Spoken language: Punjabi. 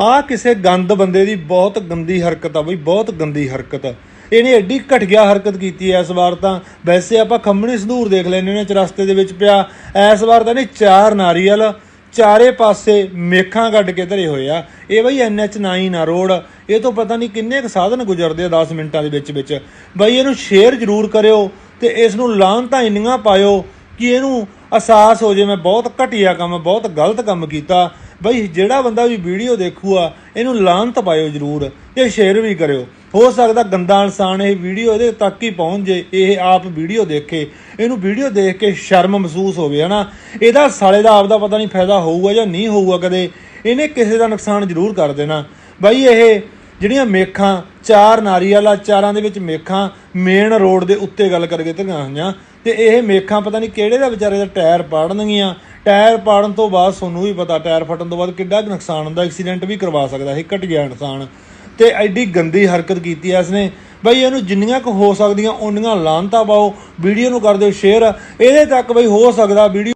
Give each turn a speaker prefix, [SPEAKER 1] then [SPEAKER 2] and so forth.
[SPEAKER 1] ਆ ਕਿਸੇ ਗੰਦ ਬੰਦੇ ਦੀ ਬਹੁਤ ਗੰਦੀ ਹਰਕਤ ਆ ਬਈ, ਬਹੁਤ ਗੰਦੀ ਹਰਕਤ ਆ। ਇਹਨੇ ਐਡੀ ਘਟੀਆ ਹਰਕਤ ਕੀਤੀ ਐ, ਇਸ ਵਾਰ ਤਾਂ। ਵੈਸੇ ਆਪਾਂ ਖੰਮਣੀ ਸੰਧੂਰ ਦੇਖ ਲੈਨੇ ਨੇ ਚਰਸਤੇ ਦੇ ਵਿੱਚ ਪਿਆ। ਇਸ ਵਾਰ ਤਾਂ ਨਹੀਂ, ਚਾਰ ਨਾਰੀਅਲ ਚਾਰੇ ਪਾਸੇ ਮੇਖਾਂ ਗੱਡ ਕੇ ਧਰੇ ਹੋਏ ਆ। ਇਹ ਬਈ ਐਨਐਚ 9 ਆ ਰੋਡ ਇਹ ਤੋਂ ਪਤਾ ਨਹੀਂ ਕਿੰਨੇ ਕੁ ਸਾਧਨ ਗੁਜ਼ਰਦੇ ਆ 10 ਮਿੰਟਾਂ ਦੇ ਵਿੱਚ ਵਿੱਚ। ਬਈ ਇਹਨੂੰ ਸ਼ੇਅਰ ਜ਼ਰੂਰ ਕਰਿਓ ਤੇ ਇਸ ਨੂੰ ਲਾਹਨਤਾਂ ਇੰਨੀਆਂ ਪਾਇਓ ਕਿ ਇਹਨੂੰ ਅਹਿਸਾਸ ਹੋ ਜੇ ਮੈਂ ਬਹੁਤ ਘਟੀਆ ਕੰਮ, ਬਹੁਤ ਗਲਤ ਕੰਮ ਕੀਤਾ। ਬਈ ਜਿਹੜਾ ਬੰਦਾ ਵੀ ਵੀਡੀਓ ਦੇਖੂਗਾ ਇਹਨੂੰ ਲਾਂਤ ਪਾਇਓ ਜ਼ਰੂਰ ਤੇ ਸ਼ੇਅਰ ਵੀ ਕਰਿਓ। ਹੋ ਸਕਦਾ ਗੰਦਾ ਇਨਸਾਨ ਇਹ ਵੀਡੀਓ ਇਹਦੇ ਤੱਕ ਹੀ ਪਹੁੰਚ ਜੇ, ਇਹ ਆਪ ਵੀਡੀਓ ਦੇਖੇ। ਇਹਨੂੰ ਵੀਡੀਓ ਦੇਖ ਕੇ ਸ਼ਰਮ ਮਹਿਸੂਸ ਹੋਵੇ, ਹਨਾ? ਇਹਦਾ ਸਾਲੇ ਦਾ ਆਪ ਦਾ ਪਤਾ ਨਹੀਂ ਫਾਇਦਾ ਹੋਊਗਾ ਜਾਂ ਨਹੀਂ ਹੋਊਗਾ ਕਦੇ। ਇਹਨੇ ਕਿਸੇ ਦਾ ਨੁਕਸਾਨ ਜ਼ਰੂਰ ਕਰ ਦੇਣਾ। ਬਾਈ ਇਹ ਜਿਹੜੀਆਂ ਮੇਖਾਂ, ਚਾਰ ਨਾਰੀਅਲ ਆ ਚਾਰਾਂ ਦੇ ਵਿੱਚ ਮੇਖਾਂ ਮੇਨ ਰੋਡ ਦੇ ਉੱਤੇ ਗੱਲ ਕਰਕੇ ਧੀਆਂ ਹੋਈਆਂ ਤੇ ਇਹ ਮੇਖਾਂ ਪਤਾ ਨਹੀਂ ਕਿਹੜੇ ਦਾ ਵਿਚਾਰੇ ਦਾ ਟਾਇਰ ਪਾੜਨਗੀਆਂ ਟਾਇਰ ਪਾੜਨ ਤੋਂ ਬਾਅਦ ਤੁਹਾਨੂੰ ਵੀ ਪਤਾ ਟਾਇਰ ਫਟਣ ਤੋਂ ਬਾਅਦ ਕਿੰਨਾ ਕੁ ਨੁਕਸਾਨ ਹੁੰਦਾ, ਐਕਸੀਡੈਂਟ ਵੀ ਕਰਵਾ ਸਕਦਾ ਇਹ ਘਟੀਆ ਇਨਸਾਨ। ਤੇ ਐਡੀ ਗੰਦੀ ਹਰਕਤ ਕੀਤੀ ਐ ਇਸਨੇ। ਬਈ ਇਹਨੂੰ ਜਿੰਨੀਆਂ ਕੁ ਹੋ ਸਕਦੀਆਂ, ਓਨੀਆਂ ਲਾਂਤਾ ਪਾਓ, ਵੀਡੀਓ ਨੂੰ ਕਰ ਦਿਓ ਸ਼ੇਅਰ ਇਹਦੇ ਤੱਕ ਬਈ ਹੋ ਸਕਦਾ, ਵੀਡੀਓ